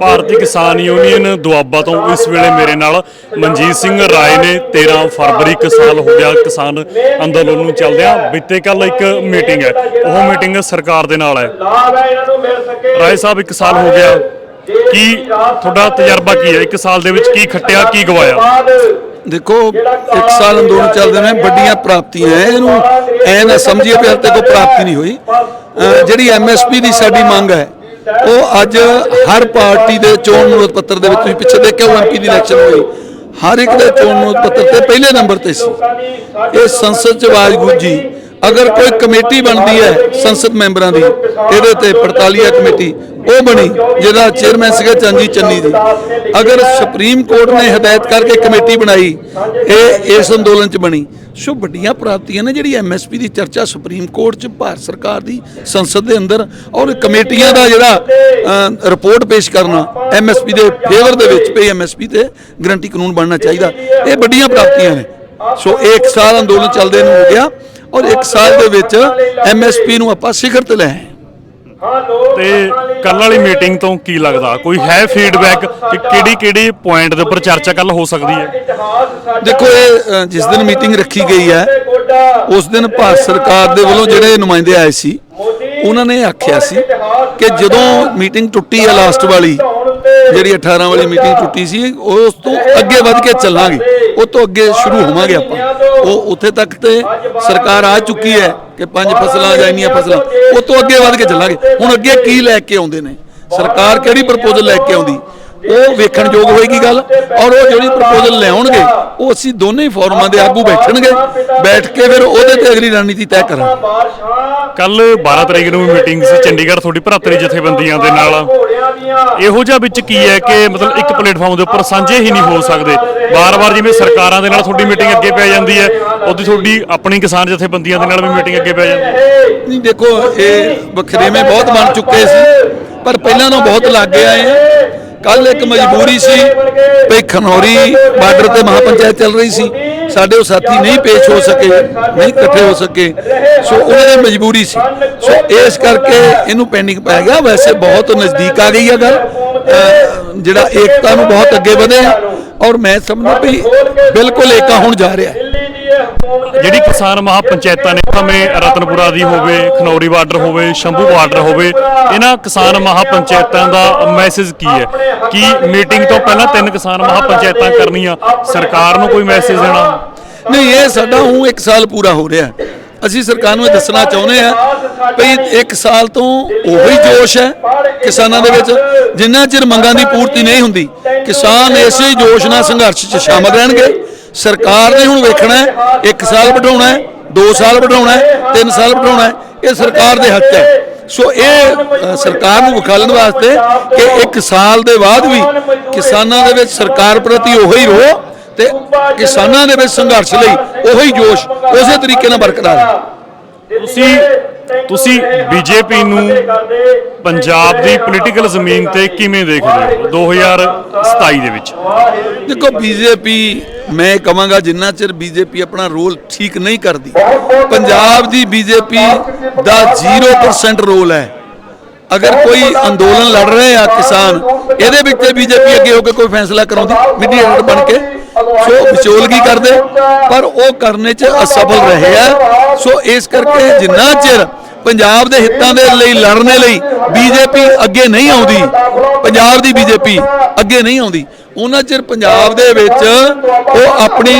ਭਾਰਤੀ ਕਿਸਾਨ ਯੂਨੀਅਨ ਦੁਆਬਾ ਤੋਂ ਇਸ ਵੇਲੇ ਮੇਰੇ ਨਾਲ ਮਨਜੀਤ ਸਿੰਘ ਰਾਏ ਨੇ। 13 ਫਰਵਰੀ ਇੱਕ ਸਾਲ ਹੋ ਗਿਆ ਕਿਸਾਨ ਅੰਦੋਲਨ ਨੂੰ ਚੱਲਦਿਆਂ। ਬੀਤੇ ਕੱਲ ਇੱਕ ਮੀਟਿੰਗ ਹੈ। ਉਹ ਮੀਟਿੰਗ ਸਰਕਾਰ ਦੇ ਨਾਲ ਹੈ। ਰਾਏ ਸਾਹਿਬ, ਇੱਕ ਸਾਲ ਹੋ ਗਿਆ। ਕੀ ਤੁਹਾਡਾ ਤਜਰਬਾ ਕੀ ਹੈ? ਇੱਕ ਸਾਲ ਦੇ ਵਿੱਚ ਕੀ ਖੱਟਿਆ, ਕੀ ਗਵਾਇਆ? ਦੇਖੋ, ਇੱਕ ਸਾਲ ਅੰਦੋਲਨ ਚੱਲਦੇ ਨੇ, ਵੱਡੀਆਂ ਪ੍ਰਾਪਤੀਆਂ ਹੈ। ਇਹਨੂੰ ਐ ਨਾ ਸਮਝੀਏ ਵੀ ਹਾਲੇ ਕੋਈ ਪ੍ਰਾਪਤੀ ਨਹੀਂ ਹੋਈ। ਅਹ ਜਿਹੜੀ ਐਮਐਸਪੀ ਦੀ ਸਾਡੀ ਮੰਗ ਹੈ ਉਹ ਅੱਜ ਹਰ ਪਾਰਟੀ ਦੇ ਚੋਣ ਮਨੋਰਥ ਪੱਤਰ ਦੇ ਵਿੱਚ ਤੁਸੀਂ ਪਿੱਛੇ ਦੇਖਿਆ ਉਹ ਐਮਪੀ ਦੀ ਇਲੈਕਸ਼ਨ ਹੋਈ। ਹਰ ਇੱਕ ਦੇ ਚੋਣ ਮਨੋਰਥ ਪੱਤਰ ਤੇ ਪਹਿਲੇ ਨੰਬਰ ਤੇ ਸੀ। ਇਹ ਸੰਸਦ ਚ ਆਵਾਜ਼ ਜੀ ਅਗਰ ਕੋਈ ਕਮੇਟੀ ਬਣਦੀ ਹੈ ਸੰਸਦ ਮੈਂਬਰਾਂ ਦੀ ਇਹਦੇ ਤੇ 48 ਕਮੇਟੀ ਉਹ ਬਣੀ ਜਿਹਦਾ ਚੇਅਰਮੈਨ ਸੀਗਾ ਚੰਜੀ ਚੰਨੀ ਜੀ। ਅਗਰ ਸੁਪਰੀਮ ਕੋਰਟ ਨੇ ਹਦਾਇਤ ਕਰਕੇ ਕਮੇਟੀ ਬਣਾਈ ਇਹ ਇਸ ਅੰਦੋਲਨ ਚ ਬਣੀ। ਸੋ ਵੱਡੀਆਂ ਪ੍ਰਾਪਤੀਆਂ ਨੇ ਜਿਹੜੀ ਐਮਐਸਪੀ ਦੀ ਚਰਚਾ ਸੁਪਰੀਮ ਕੋਰਟ ਚ ਭਾਰਤ ਸਰਕਾਰ ਦੀ ਸੰਸਦ ਦੇ ਅੰਦਰ ਔਰ ਕਮੇਟੀਆਂ ਦਾ ਜਿਹੜਾ ਰਿਪੋਰਟ ਪੇਸ਼ ਕਰਨਾ ਐਮਐਸਪੀ ਦੇ ਫੇਵਰ ਦੇ ਵਿੱਚ ਪਈ ਐਮਐਸਪੀ ਤੇ ਗਰੰਟੀ ਕਾਨੂੰਨ ਬਣਨਾ ਚਾਹੀਦਾ। ਇਹ ਵੱਡੀਆਂ ਪ੍ਰਾਪਤੀਆਂ ਨੇ। ਸੋ ਇਹ ਇੱਕ ਸਾਲ ਅੰਦੋਲਨ ਚੱਲਦੇ ਨੂੰ ਹੋ ਗਿਆ। ਔਰ ਇੱਕ ਸਾਲ ਦੇ ਵਿੱਚ ਐਮਐਸਪੀ ਨੂੰ ਆਪਾਂ ਸਿਖਰ ਤੇ ਲੈ ਆਏ। ਤੇ ਕੱਲ ਵਾਲੀ ਮੀਟਿੰਗ ਤੋਂ ਕੀ ਲੱਗਦਾ? ਕੋਈ ਹੈ ਫੀਡਬੈਕ ਕਿ ਕਿਹੜੀ ਕਿਹੜੀ ਪੁਆਇੰਟ ਦੇ ਉੱਪਰ ਚਰਚਾ ਕੱਲ ਹੋ ਸਕਦੀ ਹੈ? ਦੇਖੋ ਇਹ ਜਿਸ ਦਿਨ ਮੀਟਿੰਗ ਰੱਖੀ ਗਈ ਹੈ ਉਸ ਦਿਨ ਭਾਰਤ ਸਰਕਾਰ ਦੇ ਵੱਲੋਂ ਜਿਹੜੇ ਨੁਮਾਇੰਦੇ ਆਏ ਸੀ ਉਹਨਾਂ ਨੇ ਆਖਿਆ ਸੀ ਕਿ ਜਦੋਂ ਮੀਟਿੰਗ ਟੁੱਟੀ ਹੈ ਲਾਸਟ ਵਾਲੀ ਜਿਹੜੀ 18 ਵਾਲੀ ਮੀਟਿੰਗ ਟੁੱਟੀ ਸੀ ਉਸ ਤੋਂ ਅੱਗੇ ਵੱਧ ਕੇ ਚੱਲਾਂਗੇ। ਉਹ ਤੋਂ ਅੱਗੇ ਸ਼ੁਰੂ ਹੋਵਾਂਗੇ ਆਪਾਂ। ਉਹ ਉੱਥੇ ਤੱਕ ਤੇ ਸਰਕਾਰ ਆ ਚੁੱਕੀ ਹੈ ਕਿ ਪੰਜ ਫਸਲਾਂ ਜਾਂ ਇੰਨੀਆਂ ਫਸਲਾਂ ਉਹ ਤੋਂ ਅੱਗੇ ਵੱਧ ਕੇ ਚੱਲਾਂਗੇ। ਹੁਣ ਅੱਗੇ ਕੀ ਲੈ ਕੇ ਆਉਂਦੇ ਨੇ? ਸਰਕਾਰ ਕਿਹੜੀ ਪ੍ਰਪੋਜ਼ਲ ਲੈ ਕੇ ਆਉਂਦੀ? ਉਹ ਵੇਖਣ ਯੋਗ ਹੋਏਗੀ ਗੱਲ। ਔਰ ਉਹ ਜਿਹੜੀ ਪ੍ਰਪੋਜ਼ਲ ਲਿਆਉਣਗੇ ਉਹ ਅਸੀਂ ਦੋਨੇ ਹੀ ਫੋਰਮਾਂ ਦੇ ਆਗੂ ਬੈਠਣਗੇ। ਬੈਠ ਕੇ ਫਿਰ ਉਹਦੇ ਤੇ ਅਗਲੀ ਰਣਨੀਤੀ ਤੈਅ ਕਰਾਂਗੇ। ਕੱਲ 12 ਤਰੀਕ ਨੂੰ ਮੀਟਿੰਗ ਸੀ। ਚੰਡੀਗੜ੍ਹ ਤੁਹਾਡੀ ਭਰਾਤਰੀ ਜਥੇਬੰਦੀਆਂ ਦੇ ਨਾਲ। ਇਹੋ ਜਿਹਾ ਵਿੱਚ ਕੀ ਹੈ ਕਿ ਮਤਲਬ ਇੱਕ ਪਲੇਟਫਾਰਮ ਦੇ ਉੱਪਰ ਸਾਂਝੇ ਹੀ ਨਹੀਂ ਹੋ ਸਕਦੇ। ਬਾਰ-ਬਾਰ ਜਿਵੇਂ ਸਰਕਾਰਾਂ ਦੇ ਨਾਲ ਤੁਹਾਡੀ ਮੀਟਿੰਗ ਅੱਗੇ ਪੈ ਜਾਂਦੀ ਹੈ ਉਦੋਂ ਤੁਹਾਡੀ ਆਪਣੀ ਕਿਸਾਨ ਜਥੇਬੰਦੀਆਂ ਦੇ ਨਾਲ ਵੀ ਮੀਟਿੰਗ ਅੱਗੇ ਪੈ ਜਾਂਦੀ ਹੈ। ਨਹੀਂ, ਦੇਖੋ, ਇਹ ਵਖਰੇਵੇਂ ਬਹੁਤ ਬਣ ਚੁੱਕੇ ਸੀ, ਪਰ ਪਹਿਲਾਂ ਨਾਲੋਂ ਬਹੁਤ ਲੱਗੇ ਆਏ ਕੱਲ ਇੱਕ ਮਜਬੂਰੀ ਸੀ ਵੀ ਖਨੌਰੀ ਬਾਰਡਰ ਤੇ ਮਹਾਪੰਚਾਇਤ ਚੱਲ ਰਹੀ ਸੀ। ਸਾਡੇ ਉਹ ਸਾਥੀ ਨਹੀਂ ਪੇਸ਼ ਹੋ ਸਕੇ ਨਹੀਂ ਇਕੱਠੇ ਹੋ ਸਕੇ। ਸੋ ਉਹਨਾਂ ਦੀ ਮਜਬੂਰੀ ਸੀ। ਸੋ ਇਸ ਕਰਕੇ ਇਹਨੂੰ ਪੈਂਡਿੰਗ ਪੈ ਗਿਆ। ਵੈਸੇ ਬਹੁਤ ਨਜ਼ਦੀਕ ਆ ਗਈ ਹੈ ਗੱਲ। ਜਿਹੜਾ ਏਕਤਾ ਨੂੰ ਬਹੁਤ ਅੱਗੇ ਵਧੇ ਆ। ਔਰ ਮੈਂ ਸਮਝਦਾ ਵੀ ਬਿਲਕੁਲ ਏਕਾ ਹੁਣ ਜਾ ਰਿਹਾ ਹੈ। ਜਿਹੜੀ ਕਿਸਾਨ ਮਹਾਪੰਚਾਇਤਾਂ ਨੇ ਭਾਵੇਂ ਰਤਨਪੁਰਾ ਦੀ ਹੋਵੇ, ਖਨੌਰੀ ਬਾਰਡਰ ਹੋਵੇ, ਸ਼ੰਭੂ ਬਾਰਡਰ ਹੋਵੇ, ਇਹਨਾਂ ਕਿਸਾਨ ਮਹਾਪੰਚਾਇਤਾਂ ਦਾ ਮੈਸੇਜ ਕੀ ਹੈ? ਕੀ ਮੀਟਿੰਗ ਤੋਂ ਪਹਿਲਾਂ ਤਿੰਨ ਕਿਸਾਨ ਮਹਾਪੰਚਾਇਤਾਂ ਕਰਨੀਆਂ? ਸਰਕਾਰ ਨੂੰ ਕੋਈ ਮੈਸੇਜ ਦੇਣਾ? ਨਹੀਂ, ਇਹ ਸਾਡਾ ਹੁਣ 1 ਸਾਲ ਪੂਰਾ ਹੋ ਰਿਹਾ ਅਸੀਂ ਸਰਕਾਰ ਨੂੰ ਇਹ ਦੱਸਣਾ ਚਾਹੁੰਦੇ ਆ ਵੀ 1 ਸਾਲ ਤੋਂ ਉਹੀ ਜੋਸ਼ ਹੈ ਕਿਸਾਨਾਂ ਦੇ ਵਿੱਚ, ਜਿੰਨਾ ਚਿਰ ਮੰਗਾਂ ਦੀ ਪੂਰਤੀ ਨਹੀਂ ਹੁੰਦੀ, ਕਿਸਾਨ ਇਸੇ ਜੋਸ਼ ਨਾਲ ਸੰਘਰਸ਼ 'ਚ ਸ਼ਾਮਲ ਰਹਿਣਗੇ। ਸਰਕਾਰ ਨੇ ਹੁਣ ਵੇਖਣਾ ਹੈ 1 ਸਾਲ ਵਧਾਉਣਾ ਹੈ 2 ਸਾਲ ਵਧਾਉਣਾ ਹੈ 3 ਸਾਲ ਵਧਾਉਣਾ ਹੈ ਇਹ ਸਰਕਾਰ ਦੇ ਹੱਥ ਹੈ। ਸੋ ਇਹ ਸਰਕਾਰ ਨੂੰ ਵਿਖਾਲਣ ਵਾਸਤੇ ਕਿ 1 ਸਾਲ ਦੇ ਬਾਅਦ ਵੀ ਕਿਸਾਨਾਂ ਦੇ ਵਿੱਚ ਸਰਕਾਰ ਪ੍ਰਤੀ ਉਹੀ ਰੋ ਤੇ ਕਿਸਾਨਾਂ ਦੇ ਵਿੱਚ ਸੰਘਰਸ਼ ਲਈ ਉਹੀ ਜੋਸ਼ ਉਸੇ ਤਰੀਕੇ ਨਾਲ ਬਰਕਰਾਰ ਹੈ। ਤੁਸੀਂ ਤੁਸੀਂ ਬੀਜੇਪੀ ਨੂੰ ਪੰਜਾਬ ਦੀ ਪੋਲੀਟੀਕਲ ਜ਼ਮੀਨ ਤੇ ਕਿਵੇਂ ਦੇਖਦੇ ਹੋ? 2027 ਦੇ ਵਿੱਚ। ਦੇਖੋ ਬੀਜੇਪੀ ਮੈਂ ਕਹਾਂਗਾ ਜਿੰਨਾ ਚਿਰ ਬੀਜੇਪੀ ਆਪਣਾ ਰੋਲ ਠੀਕ ਨਹੀਂ ਕਰਦੀ, ਪੰਜਾਬ ਦੀ ਬੀਜੇਪੀ ਦਾ 0% ਰੋਲ ਹੈ। ਅਗਰ ਕੋਈ ਅੰਦੋਲਨ ਲੜ ਰਹੇ ਆ ਕਿਸਾਨ, ਇਹਦੇ ਵਿੱਚ ਤੇ ਬੀਜੇਪੀ ਅੱਗੇ ਹੋ ਕੇ ਕੋਈ ਫੈਸਲਾ ਕਰਾਉਂਦੀ ਮੀਡੀਏਟਰ ਬਣ ਕੇ। ਸੋ ਵਿਚੋਲਗੀ ਕਰਦੇ, ਪਰ ਉਹ ਕਰਨੇ 'ਚ ਅਸਫਲ ਰਹੇ ਆ। ਸੋ ਇਸ ਕਰਕੇ ਜਿੰਨਾ ਚਿਰ ਪੰਜਾਬ ਦੇ ਹਿੱਤਾਂ ਦੇ ਲਈ ਲੜਨੇ ਲਈ ਬੀਜੇਪੀ ਅੱਗੇ ਨਹੀਂ ਆਉਂਦੀ, ਪੰਜਾਬ ਦੀ ਬੀਜੇਪੀ ਅੱਗੇ ਨਹੀਂ ਆਉਂਦੀ ਉਹਨਾਂ ਚਿਰ ਪੰਜਾਬ ਦੇ ਵਿੱਚ ਉਹ ਆਪਣੀ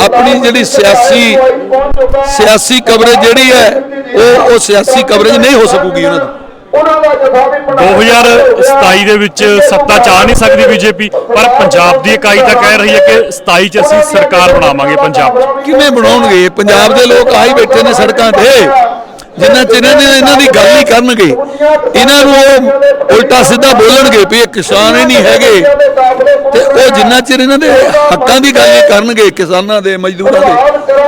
ਆਪਣੀ ਜਿਹੜੀ ਸਿਆਸੀ ਸਿਆਸੀ ਕਵਰੇਜ ਜਿਹੜੀ ਹੈ ਉਹ ਉਹ ਸਿਆਸੀ ਕਵਰੇਜ ਨਹੀਂ ਹੋ ਸਕੂਗੀ ਉਹਨਾਂ ਦੀ। ਉਹਨਾਂ ਦਾ ਜਥਾ ਵੀ ਬਣਾ 2027 ਦੇ ਵਿੱਚ ਸੱਤਾ ਚ ਆ ਨਹੀਂ ਸਕਦੀ ਬੀਜੇਪੀ ਪਰ ਪੰਜਾਬ ਦੀ ਇਕਾਈ ਤਾਂ ਕਹਿ ਰਹੀ ਹੈ ਕਿ 27 ਚ ਅਸੀਂ ਸਰਕਾਰ ਬਣਾਵਾਂਗੇ ਪੰਜਾਬ ਕਿਵੇਂ ਬਣਾਉਣਗੇ? ਪੰਜਾਬ ਦੇ ਲੋਕ ਆਈ ਬੈਠੇ ਨੇ ਸੜਕਾਂ ਤੇ। ਜਿੰਨਾ ਚਿਰ ਇਹਨਾਂ ਨੇ ਇਹਨਾਂ ਦੀ ਗੱਲ ਨਹੀਂ ਕਰਨਗੇ, ਇਹਨਾਂ ਨੂੰ ਉਹ ਉਲਟਾ ਸਿੱਧਾ ਬੋਲਣਗੇ ਵੀ ਇਹ ਕਿਸਾਨ ਹੀ ਨਹੀਂ ਹੈਗੇ। ਤੇ ਉਹ ਜਿੰਨਾ ਚਿਰ ਇਹਨਾਂ ਦੇ ਹੱਕਾਂ ਦੀ ਗੱਲ ਨਹੀਂ ਕਰਨਗੇ, ਕਿਸਾਨਾਂ ਦੇ, ਮਜ਼ਦੂਰਾਂ ਦੇ,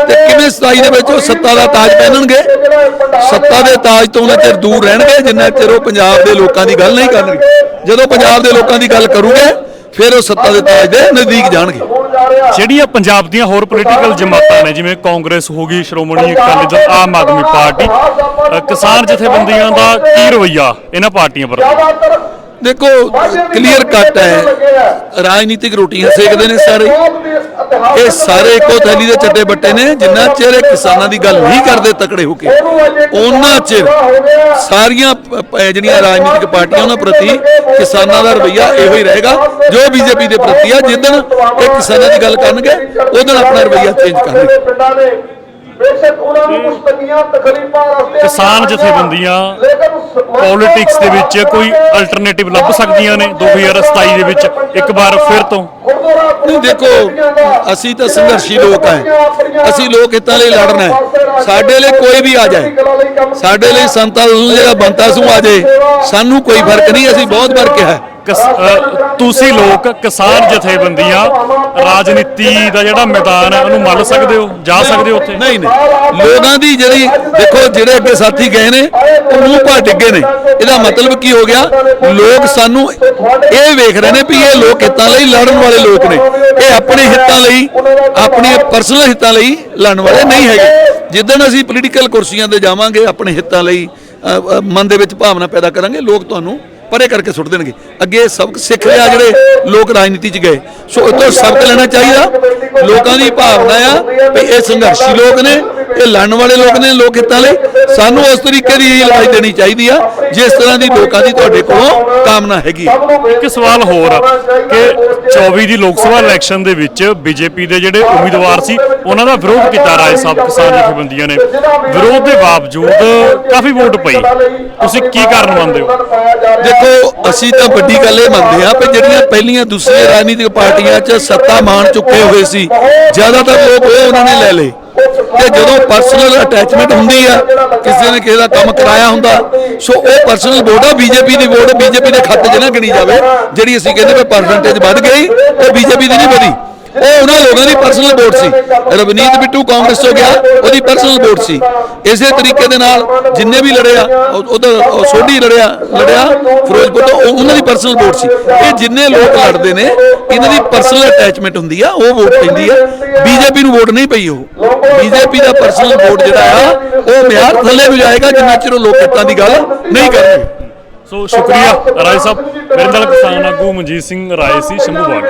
ਤੇ ਕਿਵੇਂ 27 ਦੇ ਵਿੱਚ ਉਹ ਸੱਤਾ ਦਾ ਤਾਜ ਪਹਿਨਣਗੇ? ਸੱਤਾ ਦੇ ਤਾਜ ਤੋਂ ਉਹਨਾਂ ਚਿਰ ਦੂਰ ਰਹਿਣਗੇ, ਜਿੰਨਾ ਚਿਰ ਉਹ ਪੰਜਾਬ ਦੇ ਲੋਕਾਂ ਦੀ ਗੱਲ ਨਹੀਂ ਕਰਨਗੇ। ਜਦੋਂ ਪੰਜਾਬ ਦੇ ਲੋਕਾਂ ਦੀ ਗੱਲ ਕਰੂਗੇ, ਫਿਰ ਉਹ ਸੱਤਾ ਦੇ ਤਾਜ ਦੇ ਨਜ਼ਦੀਕ ਜਾਣਗੇ। ਜਿਹੜੀਆਂ ਪੰਜਾਬ ਦੀਆਂ ਹੋਰ ਪੋਲੀਟੀਕਲ ਜਮਾਤਾਂ ਨੇ ਜਿਵੇਂ ਕਾਂਗਰਸ ਹੋ ਗਈ ਸ਼੍ਰੋਮਣੀ ਅਕਾਲੀ ਦਲ ਆਮ ਆਦਮੀ ਪਾਰਟੀ ਕਿਸਾਨ ਜਥੇਬੰਦੀਆਂ ਦਾ ਕੀ ਰਵਈਆ ਇਹਨਾਂ ਪਾਰਟੀਆਂ ਪ੍ਰਤੀ ਦੇਖੋ ਕਲੀਅਰ ਕੱਟ ਹੈ। ਰਾਜਨੀਤਿਕ ਰੋਟੀਆਂ ਸੇਕਦੇ ਨੇ ਸਾਰੇ। ਇਹ ਸਾਰੇ ਇੱਕੋ ਥੈਲੀ ਦੇ ਚੱਟੇ ਬੱਟੇ ਨੇ ਜਿੰਨਾ ਚਿਰ ਇਹ ਕਿਸਾਨਾਂ ਦੀ ਗੱਲ ਨਹੀਂ ਕਰਦੇ ਤਕੜੇ ਹੋ ਕੇ। ਉਹਨਾਂ ਚਿਰ ਸਾਰੀਆਂ ਜਿਹੜੀਆਂ ਰਾਜਨੀਤਿਕ ਪਾਰਟੀਆਂ ਉਹਨਾਂ ਪ੍ਰਤੀ ਕਿਸਾਨਾਂ ਦਾ ਰਵਈਆ ਇਹੋ ਹੀ ਰਹੇਗਾ ਜੋ ਬੀਜੇਪੀ ਦੇ ਪ੍ਰਤੀ ਆ। ਜਿੱਦਣ ਇਹ ਕਿਸਾਨਾਂ ਦੀ ਗੱਲ ਕਰਨਗੇ ਉਦੋਂ ਆਪਣਾ ਰਵਈਆ ਚੇਂਜ ਕਰਨਗੇ। ਬੇਸ਼ੱਕ ਉਹਨਾਂ ਨੂੰ ਕੁਝ ਤਕਲੀਫਾਂ ਰਸਤੇ ਕਿਸਾਨ ਜਥੇਬੰਦੀਆਂ ਪੋਲਿਟਿਕਸ ਦੇ ਵਿੱਚ ਕੋਈ ਅਲਟਰਨੇਟਿਵ ਲੱਭ ਸਕਦੀਆਂ ਨੇ 2027 ਦੇ ਵਿੱਚ? ਇੱਕ ਵਾਰ ਫਿਰ ਤੋਂ। ਨਹੀਂ, ਦੇਖੋ, ਅਸੀਂ ਤਾਂ ਸੰਘਰਸ਼ੀ ਲੋਕ ਆ ਅਸੀਂ ਲੋਕ ਹਿੱਤਾਂ ਲਈ ਲੜਨਾ ਹੈ। ਸਾਡੇ ਲਈ ਕੋਈ ਵੀ ਆ ਜਾਏ। ਸਾਡੇ ਲਈ ਸੰਤਾਂ ਸੂ ਜਿਹੜਾ ਬੰਤਾ ਸੂ ਆ ਜਾਏ। ਸਾਨੂੰ ਕੋਈ ਫ਼ਰਕ ਨਹੀਂ, ਅਸੀਂ ਬਹੁਤ ਵਾਰ ਕਿਹਾ ਹੈ। ਤੁਸੀਂ ਲੋਕ ਕਿਸਾਨ ਜਥੇਬੰਦੀਆਂ ਰਾਜਨੀਤੀ ਦਾ ਜਿਹੜਾ ਮੈਦਾਨ ਹੈ ਉਹਨੂੰ ਮੰਨ ਸਕਦੇ ਹੋ? ਜਾ ਸਕਦੇ ਹੋ ਉੱਥੇ? ਨਹੀਂ ਨਹੀਂ। ਲੋਕਾਂ ਦੀ ਜਿਹੜੀ ਦੇਖੋ ਜਿਹੜੇ ਅੱਗੇ ਸਾਥੀ ਗਏ ਨੇ ਉਹ ਮੂੰਹ ਪਾ ਡਿੱਗੇ ਨੇ। ਇਹਦਾ ਮਤਲਬ ਕੀ ਹੋ ਗਿਆ? ਲੋਕ ਸਾਨੂੰ ਇਹ ਵੇਖ ਰਹੇ ਨੇ ਵੀ ਇਹ ਲੋਕ ਹਿੱਤਾਂ ਲਈ ਲੜਨ ਵਾਲੇ ਲੋਕ ਨੇ। ਇਹ ਆਪਣੇ ਹਿੱਤਾਂ ਲਈ ਆਪਣੇ ਪਰਸਨਲ ਹਿੱਤਾਂ ਲਈ ਲੜਨ ਵਾਲੇ ਨਹੀਂ ਹੈਗੇ। ਜਿੱਦਣ ਅਸੀਂ ਪੋਲੀਟੀਕਲ ਕੁਰਸੀਆਂ ਤੇ ਜਾਵਾਂਗੇ ਆਪਣੇ ਹਿੱਤਾਂ ਲਈ ਅ, ਮਨ ਦੇ ਵਿੱਚ ਭਾਵਨਾ ਪੈਦਾ ਕਰਾਂਗੇ ਲੋਕ ਤੁਹਾਨੂੰ ਪਰੇ ਕਰਕੇ ਸੁੱਟ ਦੇਣਗੇ। ਅੱਗੇ ਸਬਕ ਸਿੱਖ ਲਿਆ ਜਿਹੜੇ ਲੋਕ ਰਾਜਨੀਤੀ 'ਚ ਗਏ। ਸੋ ਇਹ ਸਬਕ ਲੈਣਾ ਚਾਹੀਦਾ। ਲੋਕਾਂ ਦੀ ਭਾਵਨਾ ਆ ਵੀ ਇਹ ਸੰਘਰਸ਼ੀ ਲੋਕ ਨੇ। ਇਹ ਲੜਨ ਵਾਲੇ ਲੋਕ ਨੇ ਲੋਕ ਹਿੱਤਾਂ ਲਈ। ਸਾਨੂੰ ਉਸ ਤਰੀਕੇ ਦੀ ਲੜਾਈ ਦੇਣੀ ਚਾਹੀਦੀ ਆ ਜਿਸ ਤਰ੍ਹਾਂ ਦੀ ਲੋਕਾਂ ਦੀ ਤੁਹਾਡੇ ਕੋਲੋਂ ਕਾਮਨਾ ਹੈਗੀ। ਇੱਕ ਸਵਾਲ ਹੋਰ ਆ ਕਿ 24 ਦੀ ਲੋਕ ਸਭਾ ਇਲੈਕਸ਼ਨ ਦੇ ਵਿੱਚ ਬੀਜੇਪੀ ਦੇ ਜਿਹੜੇ ਉਮੀਦਵਾਰ ਸੀ ਉਹਨਾਂ ਦਾ ਵਿਰੋਧ ਕੀਤਾ ਰਾਏ ਸਾਹਿਬ ਕਿਸਾਨ ਜਥੇਬੰਦੀਆਂ ਨੇ। ਵਿਰੋਧ ਦੇ ਬਾਵਜੂਦ ਕਾਫੀ ਵੋਟ ਪਈ। ਤੁਸੀਂ ਕੀ ਕਾਰਨ ਮੰਨਦੇ ਹੋ? ਦੇਖੋ ਅਸੀਂ ਤਾਂ ਵੱਡੀ ਗੱਲ ਇਹ ਮੰਨਦੇ ਆ ਕਿ ਜਿਹੜੀਆਂ ਪਹਿਲੀਆਂ ਦੂਸਰੀਆਂ ਰਾਜਨੀਤਿਕ ਪਾਰਟੀਆਂ 'ਚ ਸੱਤਾ ਮਾਣ ਚੁੱਕੇ ਹੋਏ ਸੀ ਜ਼ਿਆਦਾਤਰ ਲੋਕ ਉਹ ਉਹਨਾਂ ਨੇ ਲੈ ਲਏ। ਤੇ ਜਦੋਂ ਪਰਸਨਲ ਅਟੈਚਮੈਂਟ ਹੁੰਦੀ ਆ, ਕਿਸੇ ਨੇ ਕਿਸੇ ਦਾ ਕੰਮ ਕਰਾਇਆ ਹੁੰਦਾ, ਸੋ ਉਹ ਪਰਸਨਲ ਵੋਟ ਆ ਬੀਜੇਪੀ ਦੀ ਵੋਟ ਬੀਜੇਪੀ ਦੇ ਖਾਤੇ 'ਚ ਨਾ ਗਿਣੀ ਜਾਵੇ, ਜਿਹੜੀ ਅਸੀਂ ਕਹਿੰਦੇ ਵੀ ਪਰਸੈਂਟੇਜ ਵੱਧ ਗਈ ਉਹ ਬੀਜੇਪੀ ਦੀ ਨਹੀਂ ਵਧੀ ਉਹ ਉਹਨਾਂ ਲੋਕਾਂ ਦੀ ਪਰਸਨਲ ਵੋਟ ਸੀ। ਰਵਨੀਤ ਬਿੱਟੂ ਕਾਂਗਰਸ ਤੋਂ ਗਿਆ, ਉਹਦੀ ਪਰਸਨਲ ਵੋਟ ਸੀ। ਇਸੇ ਤਰੀਕੇ ਦੇ ਨਾਲ ਜਿੰਨੇ ਵੀ ਲੜਿਆ ਉਧਰ ਸੋਢੀ ਲੜਿਆ ਲੜਿਆ ਫਿਰੋਜ਼ਪੁਰ ਤੋਂ, ਉਹ- ਉਹਨਾਂ ਦੀ ਪਰਸਨਲ ਵੋਟ ਸੀ। ਇਹ ਜਿੰਨੇ ਲੋਕ ਲੜਦੇ ਨੇ, ਇਹਨਾਂ ਦੀ ਪਰਸਨਲ ਅਟੈਚਮੈਂਟ ਹੁੰਦੀ ਆ, ਉਹ ਵੋਟ ਪੈਂਦੀ ਆ। ਬੀਜੇਪੀ ਨੂੰ ਵੋਟ ਨਹੀਂ ਪਈ ਉਹ। ਬੀਜੇਪੀ ਦਾ ਪਰਸਨਲ ਵੋਟ ਜਿਹੜਾ ਆ, ਉਹ ਮਿਆਰ ਥੱਲੇ ਵੀ ਜਾਏਗਾ ਜਿੰਨਾ ਚਿਰ ਉਹ ਲੋਕ ਹਿੱਤਾਂ ਦੀ ਗੱਲ ਨਹੀਂ ਕਰਨਗੇ। ਸੋ ਸ਼ੁਕਰੀਆ ਰਾਏ ਸਾਹਿਬ। ਮੇਰੇ ਨਾਲ ਕਿਸਾਨ ਆਗੂ ਮਨਜੀਤ ਸਿੰਘ ਰਾਏ ਸੀ ਸ਼ੰਭੂ ਬਾਗ